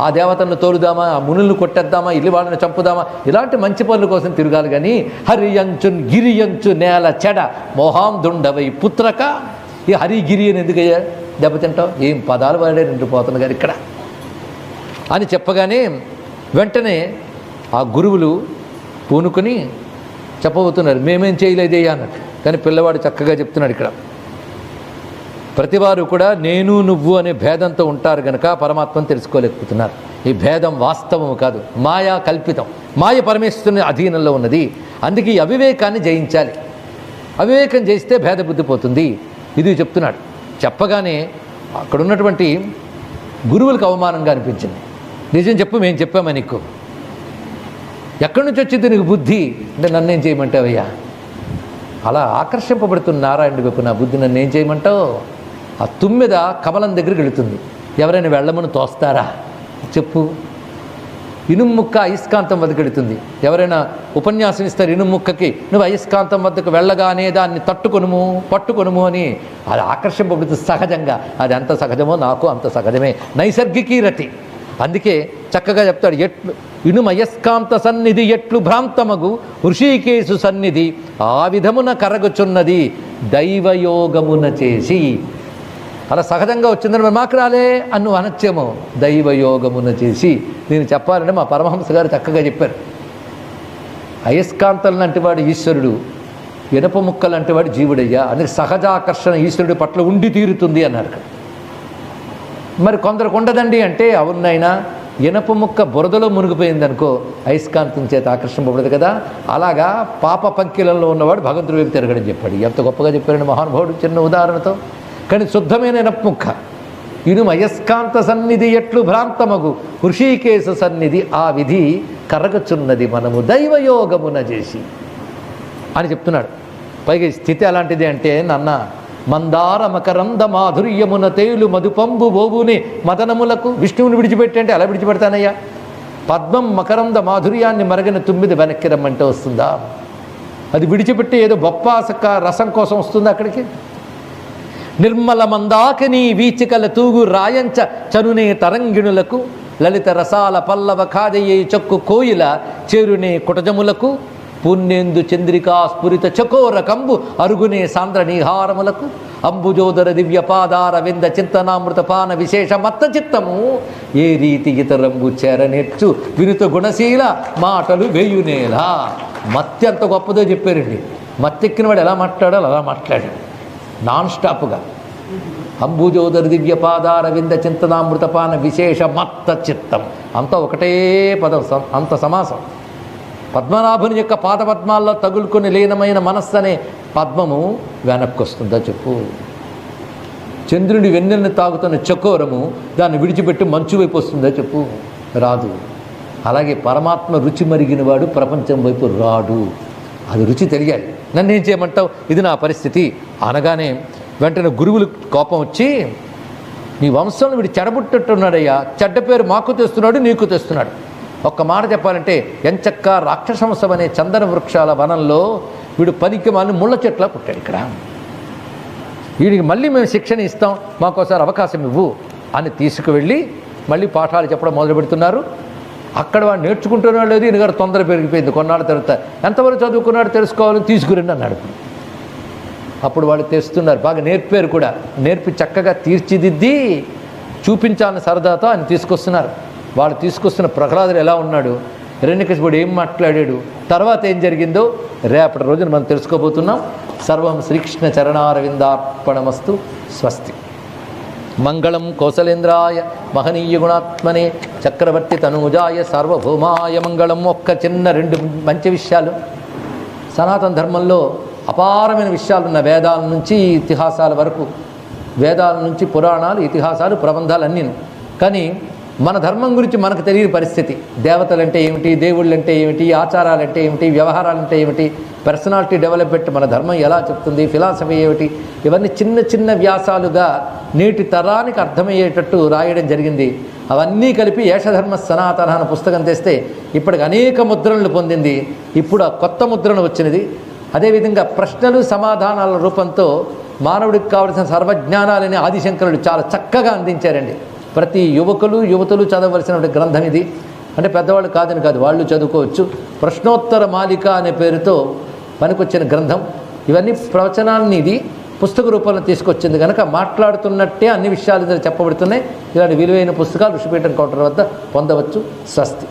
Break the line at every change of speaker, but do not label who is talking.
ఆ దేవతలను తోలుదామా? ఆ మునులను కొట్టేద్దామా? ఇల్లు వాళ్ళని చంపుదామా? ఇలాంటి మంచి పనుల కోసం తిరగాలి కానీ హరియంచు గిరియంచు నేల చెడ మొహాం దుండవై పుత్రక ఈ హరి గిరి అని ఎందుకయ్యా? దెబ్బతింటావు ఏం పదాలు వాడే రెండు పోతున్న గారు ఇక్కడ. అని చెప్పగానే వెంటనే ఆ గురువులు పూనుకొని చెప్పబోతున్నారు మేమేం చేయలేదే అన్నట్టు. కానీ పిల్లవాడు చక్కగా చెప్తున్నాడు ఇక్కడ. ప్రతివారు కూడా నేను నువ్వు అనే భేదంతో ఉంటారు గనక పరమాత్మను తెలుసుకోలేకపోతున్నారు. ఈ భేదం వాస్తవం కాదు. మాయా కల్పితం. మాయ పరమేశ్వరుని అధీనంలో ఉన్నది. అందుకే ఈ అవివేకాన్ని జయించాలి. అవివేకం చేస్తే భేద బుద్ధి పోతుంది. ఇది చెప్తున్నాడు. చెప్పగానే అక్కడ ఉన్నటువంటి గురువులకు అవమానంగా అనిపించింది. నిజం చెప్పు మేము చెప్పామా నీకు? ఎక్కడి నుంచి వచ్చింది నీకు బుద్ధి? అంటే నన్నేం చేయమంటావయ్యా? అలా ఆకర్షింపబడుతున్న నారాయణుడి వైపు నా బుద్ధి నన్ను ఏం చేయమంటావు? ఆ తుమ్మెద కమలం దగ్గరికి వెళుతుంది. ఎవరైనా వెళ్ళమని తోస్తారా? చెప్పు. ఇనుము ముక్క అయస్కాంతం వద్దకు వెళుతుంది. ఎవరైనా ఉపన్యాసం ఇస్తారు ఇనుము ముక్కకి నువ్వు అయస్కాంతం వద్దకు వెళ్ళగానే దాన్ని తట్టుకొనుము పట్టుకొనుము అని అది ఆకర్షింపబడుతుంది సహజంగా. అది ఎంత సహజమో నాకు అంత సహజమే. నైసర్గికీ రతి. అందుకే చక్కగా చెప్తాడు ఎట్లు ఇనుమయస్కాంత సన్నిధి ఎట్లు భ్రాంతమగు ఋషికేశు సన్నిధి ఆ విధమున కరగుచున్నది దైవయోగమున చేసి అలా సహజంగా వచ్చిందని మరి మాకు రాలే అన్ను అనత్యము. దైవయోగమున చేసి నేను చెప్పాలంటే మా పరమహంస గారు చక్కగా చెప్పారు. అయస్కాంతం లాంటి వాడు ఈశ్వరుడు ఇనప ముక్కలు లాంటివాడు జీవుడయ్యా అందుకే సహజాకర్షణ ఈశ్వరుడి పట్ల ఉండి తీరుతుంది అన్నారు మరి కొందరికి ఉండదండి అంటే అవునైనా ఇనప ముక్క బురదలో మునిగిపోయిందనుకో అయస్కాంతం చేత ఆకర్షింపబడదు కదా. అలాగా పాప పంకిలంలో ఉన్నవాడు భగవంతుడి వైపు తిరగడం చెప్పాడు. ఎంత గొప్పగా చెప్పారండి మహానుభావుడు చిన్న ఉదాహరణతో. కానీ శుద్ధమైన నప్ముఖ. ముక్క ఇను అయస్కాంత సన్నిధి ఎట్లు భ్రాంతమగు? హృషికేశ సన్నిధి ఆ విధి కరగచున్నది మనము దైవయోగమున చేసి. అని చెప్తున్నాడు. పైగా స్థితి ఎలాంటిది అంటే నాన్న మందార మకరంద మాధుర్యమున తేలు మధుపంబు బోబుని మదనములకు విష్ణువుని విడిచిపెట్టి అంటే ఎలా విడిచిపెడతానయ్యా? పద్మం మకరంద మాధుర్యాన్ని మరగిన తుమ్మిది వెనక్కి రమ్మంటే వస్తుందా? అది విడిచిపెట్టి ఏదో బొప్పాసక రసం కోసం వస్తుందా అక్కడికి? నిర్మల మందాకిని వీచికల తూగు రాయంచ చనునే తరంగిణులకు లలిత రసాల పల్లవ కాదయ్యే చక్కు కోయిల చేరునే కుటజములకు పుణ్యేందు చంద్రికా స్ఫురిత చకోర కంబు అరుగునే సాంద్ర నిహారములకు అంబుజోదర దివ్య పాదార వింద చింతనామృత పాన విశేష మత్త చిత్తము ఏ రీతి ఇతరంబు చేరనెచ్చు వినుత గుణశీల మాటలు వేయునేలా. మత్తి అంత గొప్పదో చెప్పారండి. మత్తెక్కిన వాడు ఎలా మాట్లాడాలో అలా మాట్లాడాడు. నాన్ స్టాప్గా. అంబుజోదరి దివ్య పాదార వింద చింతనామృతపాన విశేష మత్త చిత్తం. అంతా ఒకటే పదం అంత సమాసం. పద్మనాభుని యొక్క పాదపద్మాల్లో తగులుకొని లీనమైన మనస్సు అనే పద్మము వెనక్కి వస్తుందా చెప్పు. చంద్రుడి వెన్నెల్ని తాగుతున్న చకోరము దాన్ని విడిచిపెట్టి మంచు వైపు వస్తుందా చెప్పు. రాదు. అలాగే పరమాత్మ రుచి మరిగిన వాడు ప్రపంచం వైపు రాడు. అది రుచి తెలియాలి నన్ను ఏం చేయమంటావు? ఇది నా పరిస్థితి. అనగానే వెంటనే గురువులు కోపం వచ్చి నీ వంశంలో వీడు చెడబుట్టట్టున్నాడయ్యా. చెడ్డ పేరు మాకు తెస్తున్నాడు నీకు తెస్తున్నాడు. ఒక్క మాట చెప్పాలంటే ఎంచక్క రాక్షసంసం అనే చందన వృక్షాల వనంలో వీడు పనికి మాలిన ముళ్ళ చెట్ల పుట్టాడు ఇక్కడ. వీడికి మళ్ళీ మేము శిక్షణ ఇస్తాం. మాకోసారి అవకాశం ఇవ్వు అని తీసుకువెళ్ళి మళ్ళీ పాఠాలు చెప్పడం మొదలు పెడుతున్నారు అక్కడ వాడు నేర్చుకుంటున్నాడు లేదు ఈయన గారు తొందర పెరిగిపోయింది. కొన్నాళ్ళ తర్వాత ఎంతవరకు చదువుకున్నాడు తెలుసుకోవాలని తీసుకురండి అన్నాడు. అప్పుడు వాళ్ళు తెస్తున్నారు. బాగా నేర్పారు కూడా. నేర్పి చక్కగా తీర్చిదిద్ది చూపించాలని సరదాతో ఆయన తీసుకొస్తున్నారు. వాళ్ళు తీసుకొస్తున్న ప్రహ్లాదుడు ఎలా ఉన్నాడు? హిరణ్యకశిపుడు ఏం మాట్లాడాడు? తర్వాత ఏం జరిగిందో రేపటి రోజున మనం తెలుసుకోబోతున్నాం. సర్వం శ్రీకృష్ణ చరణారవిందార్పణమస్తు. స్వస్తి. మంగళం కోసలేంద్రాయ మహనీయ గుణాత్మనే చక్రవర్తి తనూజాయ సార్వభౌమాయ మంగళం ఒక్క చిన్న రెండు మంచి విషయాలు. సనాతన ధర్మంలో అపారమైన విషయాలు ఉన్న వేదాల నుంచి ఇతిహాసాల వరకు వేదాల నుంచి పురాణాలు ఇతిహాసాలు ప్రబంధాలు అన్నీ కానీ మన ధర్మం గురించి మనకు తెలియని పరిస్థితి. దేవతలంటే ఏమిటి దేవుళ్ళు అంటే ఏమిటి ఆచారాలు అంటే ఏమిటి వ్యవహారాలు అంటే ఏమిటి పర్సనాలిటీ డెవలప్మెంట్ మన ధర్మం ఎలా చెప్తుంది ఫిలాసఫీ ఏమిటి ఇవన్నీ చిన్న చిన్న వ్యాసాలుగా నేటి తరానికి అర్థమయ్యేటట్టు రాయడం జరిగింది. అవన్నీ కలిపి యేషధర్మ సనాతన అనే పుస్తకం తెస్తే ఇప్పటికి అనేక ముద్రణలు పొందింది. ఇప్పుడు ఆ కొత్త ముద్రణ వచ్చినది. అదేవిధంగా ప్రశ్నలు సమాధానాల రూపంతో మానవుడికి కావలసిన సర్వజ్ఞానాలని ఆదిశంకరుడు చాలా చక్కగా అందించారండి. ప్రతి యువకులు యువతులు చదవలసిన గ్రంథం ఇది. అంటే పెద్దవాళ్ళు కాదని కాదు వాళ్ళు చదువుకోవచ్చు. ప్రశ్నోత్తర మాలిక అనే పేరుతో పనికొచ్చిన గ్రంథం. ఇవన్నీ ప్రవచనాలని ఇది పుస్తక రూపంలో తీసుకొచ్చింది కనుక మాట్లాడుతున్నట్టే అన్ని విషయాలు చెప్పబడుతున్నాయి. ఇలాంటి విలువైన పుస్తకాలు ఋషిపీఠం కౌంటర్ వద్ద పొందవచ్చు. స్వస్తి.